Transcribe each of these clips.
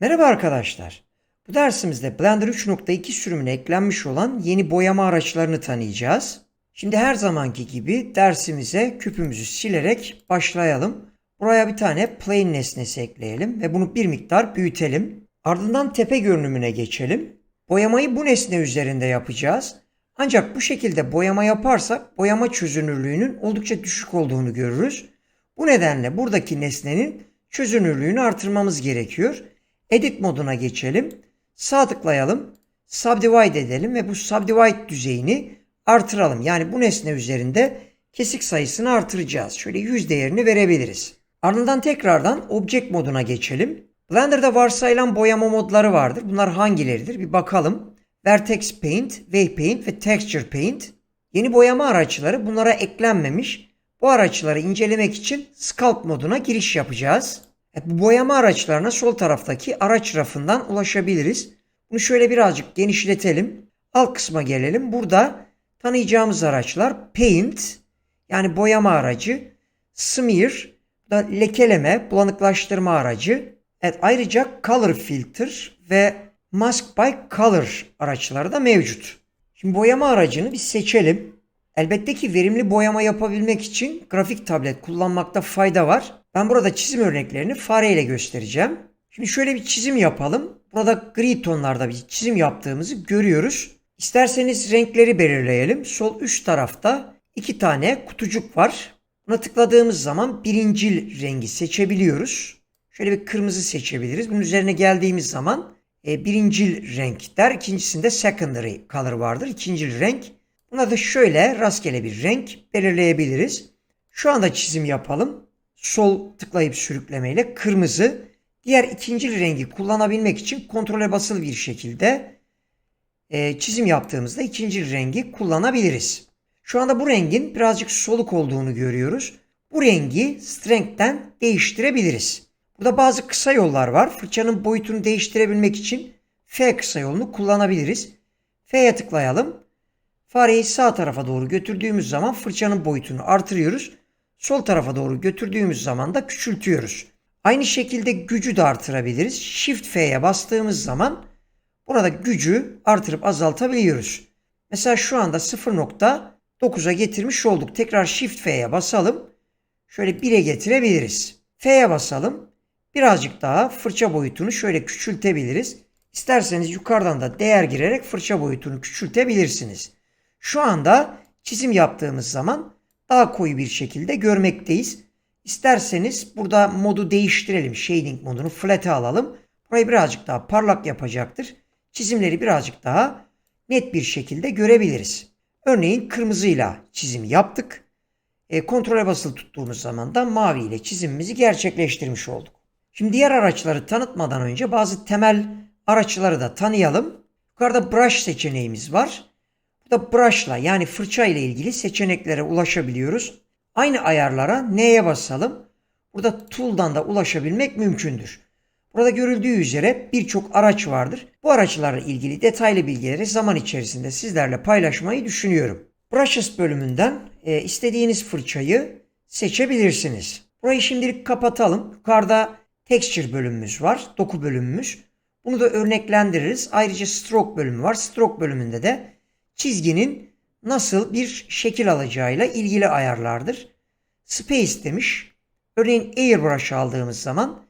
Merhaba arkadaşlar. Bu dersimizde Blender 3.2 sürümüne eklenmiş olan yeni boyama araçlarını tanıyacağız. Şimdi her zamanki gibi dersimize küpümüzü silerek başlayalım. Buraya bir tane plane nesnesi ekleyelim ve bunu bir miktar büyütelim. Ardından tepe görünümüne geçelim. Boyamayı bu nesne üzerinde yapacağız. Ancak bu şekilde boyama yaparsak boyama çözünürlüğünün oldukça düşük olduğunu görürüz. Bu nedenle buradaki nesnenin çözünürlüğünü artırmamız gerekiyor. Edit moduna geçelim. Sağ tıklayalım. Subdivide edelim ve bu subdivide düzeyini artıralım. Yani bu nesne üzerinde kesik sayısını artıracağız. Şöyle 100 değerini verebiliriz. Ardından tekrardan Object moduna geçelim. Blender'da varsayılan boyama modları vardır. Bunlar hangileridir? Bir bakalım. Vertex Paint, Wave Paint ve Texture Paint. Yeni boyama araçları bunlara eklenmemiş. Bu araçları incelemek için Sculpt moduna giriş yapacağız. Bu boyama araçlarına sol taraftaki araç rafından ulaşabiliriz. Bunu şöyle birazcık genişletelim. Alt kısma gelelim. Burada tanıyacağımız araçlar Paint yani boyama aracı, Smear da lekeleme, bulanıklaştırma aracı. Evet, ayrıca Color Filter ve Mask by Color araçları da mevcut. Şimdi boyama aracını bir seçelim. Elbette ki verimli boyama yapabilmek için grafik tablet kullanmakta fayda var. Ben burada çizim örneklerini fareyle göstereceğim. Şimdi şöyle bir çizim yapalım. Burada gri tonlarda bir çizim yaptığımızı görüyoruz. İsterseniz renkleri belirleyelim. Sol üst tarafta iki tane kutucuk var. Buna tıkladığımız zaman birincil rengi seçebiliyoruz. Şöyle bir kırmızı seçebiliriz. Bunun üzerine geldiğimiz zaman e, birincil renk der. İkincisinde secondary color vardır. İkincil renk. Buna da şöyle rastgele bir renk belirleyebiliriz. Şu anda çizim yapalım. Sol tıklayıp sürüklemeyle kırmızı. Diğer ikinci rengi kullanabilmek için kontrole basılı bir şekilde e, çizim yaptığımızda ikinci rengi kullanabiliriz. Şu anda bu rengin birazcık soluk olduğunu görüyoruz. Bu rengi strength'ten değiştirebiliriz. Burada bazı kısa yollar var. Fırçanın boyutunu değiştirebilmek için F kısa yolunu kullanabiliriz. F'ye tıklayalım. Fareyi sağ tarafa doğru götürdüğümüz zaman fırçanın boyutunu artırıyoruz. Sol tarafa doğru götürdüğümüz zaman da küçültüyoruz. Aynı şekilde gücü de artırabiliriz. Shift F'ye bastığımız zaman burada gücü artırıp azaltabiliyoruz. Mesela şu anda 0.9'a getirmiş olduk. Tekrar Shift F'ye basalım. Şöyle 1'e getirebiliriz. F'ye basalım. Birazcık daha fırça boyutunu şöyle küçültebiliriz. İsterseniz yukarıdan da değer girerek fırça boyutunu küçültebilirsiniz. Şu anda çizim yaptığımız zaman daha koyu bir şekilde görmekteyiz. İsterseniz burada modu değiştirelim. Shading modunu flat'e alalım. Burayı birazcık daha parlak yapacaktır. Çizimleri birazcık daha net bir şekilde görebiliriz. Örneğin kırmızıyla çizim yaptık. E, kontrole basılı tuttuğumuz zaman da mavi ile çizimimizi gerçekleştirmiş olduk. Şimdi diğer araçları tanıtmadan önce bazı temel araçları da tanıyalım. Yukarıda brush seçeneğimiz var. Burada brush'la yani fırça ile ilgili seçeneklere ulaşabiliyoruz. Aynı ayarlara N'ye basalım. Burada tool'dan da ulaşabilmek mümkündür. Burada görüldüğü üzere birçok araç vardır. Bu araçlarla ilgili detaylı bilgileri zaman içerisinde sizlerle paylaşmayı düşünüyorum. Brushes bölümünden e, istediğiniz fırçayı seçebilirsiniz. Burayı şimdilik kapatalım. Yukarıda texture bölümümüz var. Doku bölümümüz. Bunu da örneklendiririz. Ayrıca stroke bölümü var. Stroke bölümünde de çizginin nasıl bir şekil alacağıyla ilgili ayarlardır. Space demiş. Örneğin airbrush aldığımız zaman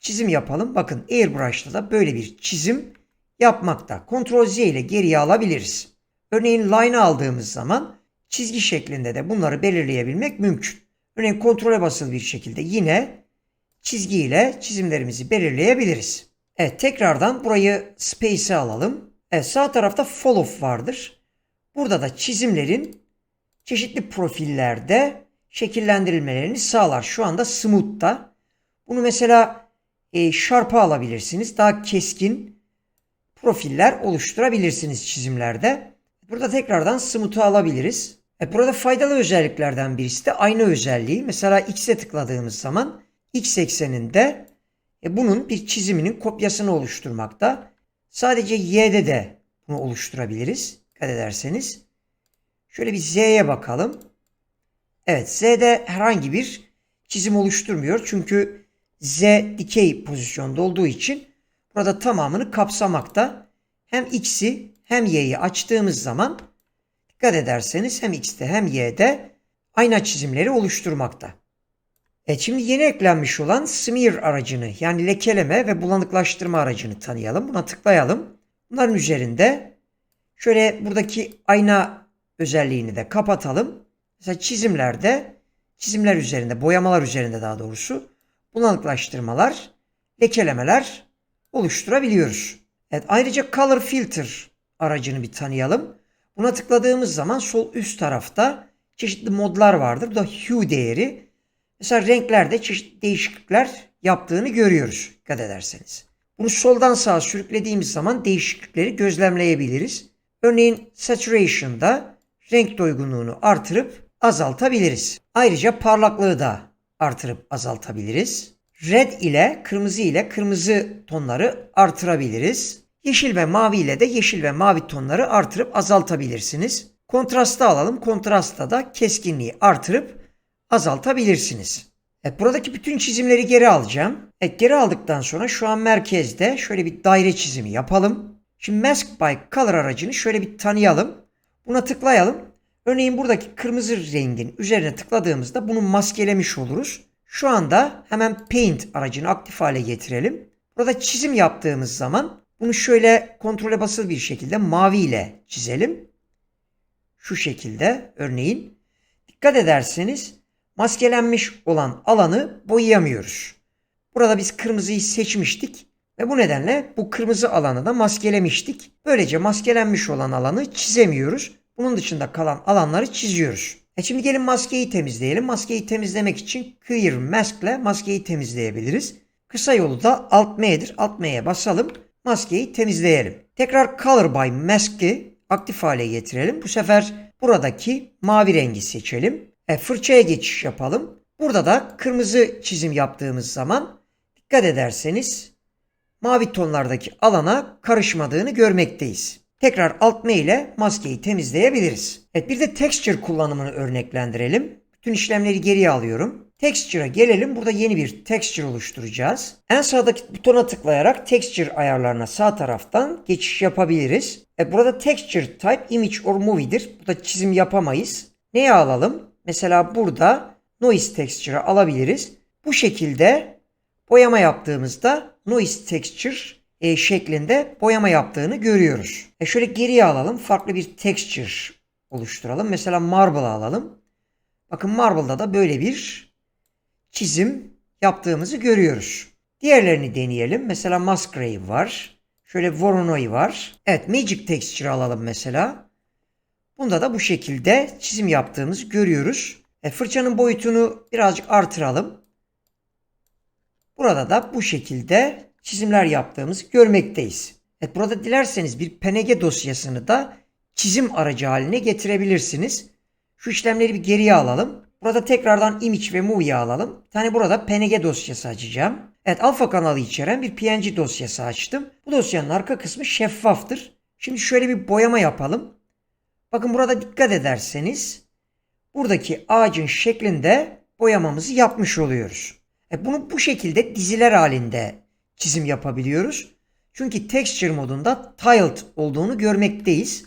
çizim yapalım. Bakın airbrush'ta da böyle bir çizim yapmakta. Ctrl Z ile geriye alabiliriz. Örneğin line aldığımız zaman çizgi şeklinde de bunları belirleyebilmek mümkün. Örneğin kontrole basılı bir şekilde yine çizgi ile çizimlerimizi belirleyebiliriz. Evet tekrardan burayı space'e alalım. Evet sağ tarafta follow vardır. Burada da çizimlerin çeşitli profillerde şekillendirilmelerini sağlar. Şu anda smooth'ta. Bunu mesela e, sharp'a alabilirsiniz. Daha keskin profiller oluşturabilirsiniz çizimlerde. Burada tekrardan smooth'u alabiliriz. E, burada faydalı özelliklerden birisi de aynı özelliği. Mesela X'e tıkladığımız zaman X ekseninde e, bunun bir çiziminin kopyasını oluşturmakta. Sadece Y'de de bunu oluşturabiliriz. Dikkat ederseniz. Şöyle bir Z'ye bakalım. Evet Z'de herhangi bir çizim oluşturmuyor. Çünkü Z dikey pozisyonda olduğu için burada tamamını kapsamakta. Hem X'i hem Y'yi açtığımız zaman dikkat ederseniz hem X'te hem Y'de ayna çizimleri oluşturmakta. Evet şimdi yeni eklenmiş olan smear aracını yani lekeleme ve bulanıklaştırma aracını tanıyalım. Buna tıklayalım. Bunların üzerinde şöyle buradaki ayna özelliğini de kapatalım. Mesela çizimlerde çizimler üzerinde, boyamalar üzerinde daha doğrusu bulanıklaştırmalar, lekelemeler oluşturabiliyoruz. Evet ayrıca Color Filter aracını bir tanıyalım. Buna tıkladığımız zaman sol üst tarafta çeşitli modlar vardır. Bu da hue değeri. Mesela renklerde çeşitli değişiklikler yaptığını görüyoruz dikkat ederseniz. Bunu soldan sağa sürüklediğimiz zaman değişiklikleri gözlemleyebiliriz. Örneğin saturation'da renk doygunluğunu artırıp azaltabiliriz. Ayrıca parlaklığı da artırıp azaltabiliriz. Red ile kırmızı ile kırmızı tonları artırabiliriz. Yeşil ve mavi ile de yeşil ve mavi tonları artırıp azaltabilirsiniz. Kontrasta alalım. Kontrasta da keskinliği artırıp azaltabilirsiniz. Evet, buradaki bütün çizimleri geri alacağım. Evet, geri aldıktan sonra şu an merkezde şöyle bir daire çizimi yapalım. Şimdi Mask by Color aracını şöyle bir tanıyalım. Buna tıklayalım. Örneğin buradaki kırmızı rengin üzerine tıkladığımızda bunu maskelemiş oluruz. Şu anda hemen Paint aracını aktif hale getirelim. Burada çizim yaptığımız zaman bunu şöyle kontrole basılı bir şekilde mavi ile çizelim. Şu şekilde örneğin. Dikkat ederseniz maskelenmiş olan alanı boyayamıyoruz. Burada biz kırmızıyı seçmiştik ve bu nedenle bu kırmızı alanı da maskelemiştik. Böylece maskelenmiş olan alanı çizemiyoruz. Bunun dışında kalan alanları çiziyoruz. E şimdi gelin maskeyi temizleyelim. Maskeyi temizlemek için Clear Mask ile maskeyi temizleyebiliriz. Kısa yolu da Alt M'dir. Alt M'ye basalım. Maskeyi temizleyelim. Tekrar Color by Mask'i aktif hale getirelim. Bu sefer buradaki mavi rengi seçelim. E, fırçaya geçiş yapalım. Burada da kırmızı çizim yaptığımız zaman dikkat ederseniz mavi tonlardaki alana karışmadığını görmekteyiz. Tekrar Alt M ile maskeyi temizleyebiliriz. Evet bir de texture kullanımını örneklendirelim. Bütün işlemleri geriye alıyorum. Texture'a gelelim. Burada yeni bir texture oluşturacağız. En sağdaki butona tıklayarak texture ayarlarına sağ taraftan geçiş yapabiliriz. Evet, burada texture type image or movie'dir. Burada çizim yapamayız. Neye alalım? Mesela burada noise texture'ı alabiliriz. Bu şekilde boyama yaptığımızda noise texture e, şeklinde boyama yaptığını görüyoruz. E şöyle geriye alalım. Farklı bir texture oluşturalım. Mesela marble alalım. Bakın marble'da da böyle bir çizim yaptığımızı görüyoruz. Diğerlerini deneyelim. Mesela Musgrave var. Şöyle Voronoi var. Evet Magic Texture alalım mesela. Bunda da bu şekilde çizim yaptığımızı görüyoruz. E, fırçanın boyutunu birazcık artıralım. Burada da bu şekilde çizimler yaptığımızı görmekteyiz. Evet, burada dilerseniz bir PNG dosyasını da çizim aracı haline getirebilirsiniz. Şu işlemleri bir geriye alalım. Burada tekrardan image ve movie'yi alalım. Bir tane burada PNG dosyası açacağım. Evet alfa kanalı içeren bir PNG dosyası açtım. Bu dosyanın arka kısmı şeffaftır. Şimdi şöyle bir boyama yapalım. Bakın burada dikkat ederseniz buradaki ağacın şeklinde boyamamızı yapmış oluyoruz. E bunu bu şekilde diziler halinde çizim yapabiliyoruz. Çünkü texture modunda tiled olduğunu görmekteyiz.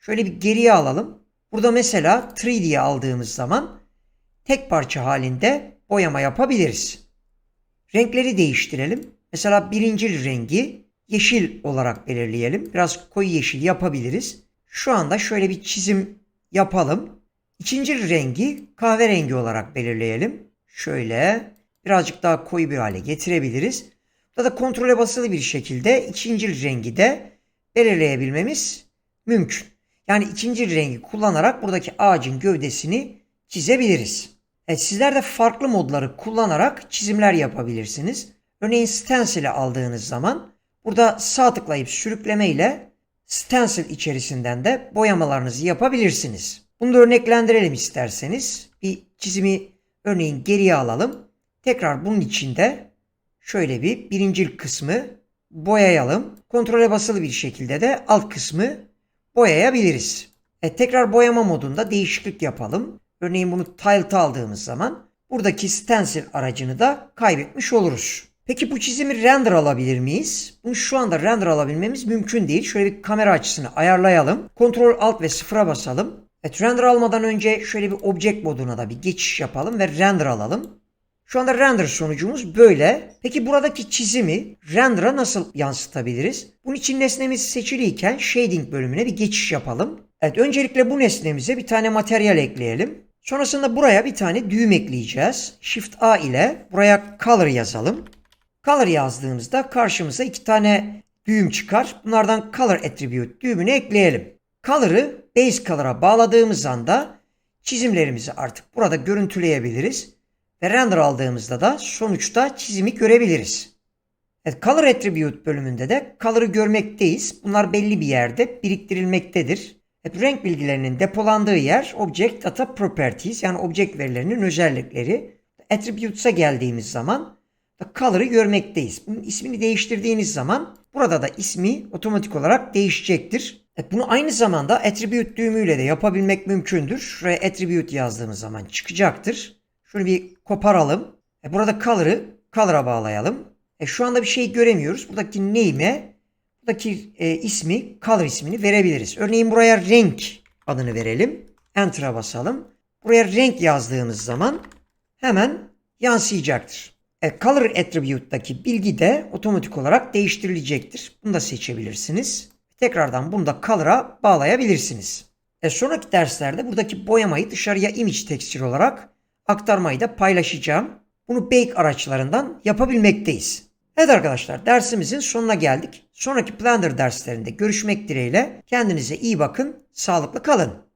Şöyle bir geriye alalım. Burada mesela 3D'ye aldığımız zaman tek parça halinde boyama yapabiliriz. Renkleri değiştirelim. Mesela birinci rengi yeşil olarak belirleyelim. Biraz koyu yeşil yapabiliriz. Şu anda şöyle bir çizim yapalım. İkinci rengi kahverengi olarak belirleyelim. Şöyle birazcık daha koyu bir hale getirebiliriz. Burada da kontrole basılı bir şekilde ikinci rengi de belirleyebilmemiz mümkün. Yani ikinci rengi kullanarak buradaki ağacın gövdesini çizebiliriz. Evet, sizler de farklı modları kullanarak çizimler yapabilirsiniz. Örneğin stencil'i aldığınız zaman burada sağ tıklayıp sürükleme ile stencil içerisinden de boyamalarınızı yapabilirsiniz. Bunu da örneklendirelim isterseniz. Bir çizimi örneğin geriye alalım. Tekrar bunun içinde şöyle bir birincil kısmı boyayalım. Kontrole basılı bir şekilde de alt kısmı boyayabiliriz. E, tekrar boyama modunda değişiklik yapalım. Örneğin bunu Tiled aldığımız zaman buradaki stencil aracını da kaybetmiş oluruz. Peki bu çizimi render alabilir miyiz? Bunu şu anda render alabilmemiz mümkün değil. Şöyle bir kamera açısını ayarlayalım. Ctrl Alt ve sıfıra basalım. Evet render almadan önce şöyle bir object moduna da bir geçiş yapalım ve render alalım. Şu anda render sonucumuz böyle. Peki buradaki çizimi render'a nasıl yansıtabiliriz? Bunun için nesnemiz seçiliyken shading bölümüne bir geçiş yapalım. Evet öncelikle bu nesnemize bir tane materyal ekleyelim. Sonrasında buraya bir tane düğüm ekleyeceğiz. Shift A ile buraya color yazalım. Color yazdığımızda karşımıza iki tane düğüm çıkar. Bunlardan color attribute düğümünü ekleyelim. Color'ı base color'a bağladığımız anda çizimlerimizi artık burada görüntüleyebiliriz. Ve render aldığımızda da sonuçta çizimi görebiliriz. Evet, color attribute bölümünde de color'ı görmekteyiz. Bunlar belli bir yerde biriktirilmektedir. Evet, renk bilgilerinin depolandığı yer object data properties yani object verilerinin özellikleri. Attributes'a geldiğimiz zaman color'ı görmekteyiz. Bunun ismini değiştirdiğiniz zaman burada da ismi otomatik olarak değişecektir. Evet, bunu aynı zamanda attribute düğümüyle de yapabilmek mümkündür. Şuraya attribute yazdığımız zaman çıkacaktır. Şunu bir koparalım. E, burada color'ı color'a bağlayalım. E, şu anda bir şey göremiyoruz. Buradaki name'e buradaki e, ismi color ismini verebiliriz. Örneğin buraya renk adını verelim. Enter'a basalım. Buraya renk yazdığımız zaman hemen yansıyacaktır. E, color attribute'daki bilgi de otomatik olarak değiştirilecektir. Bunu da seçebilirsiniz. Tekrardan bunu da color'a bağlayabilirsiniz. E, sonraki derslerde buradaki boyamayı dışarıya image texture olarak aktarmayı da paylaşacağım. Bunu Bake araçlarından yapabilmekteyiz. Evet arkadaşlar dersimizin sonuna geldik. Sonraki Blender derslerinde görüşmek dileğiyle. Kendinize iyi bakın, sağlıklı kalın.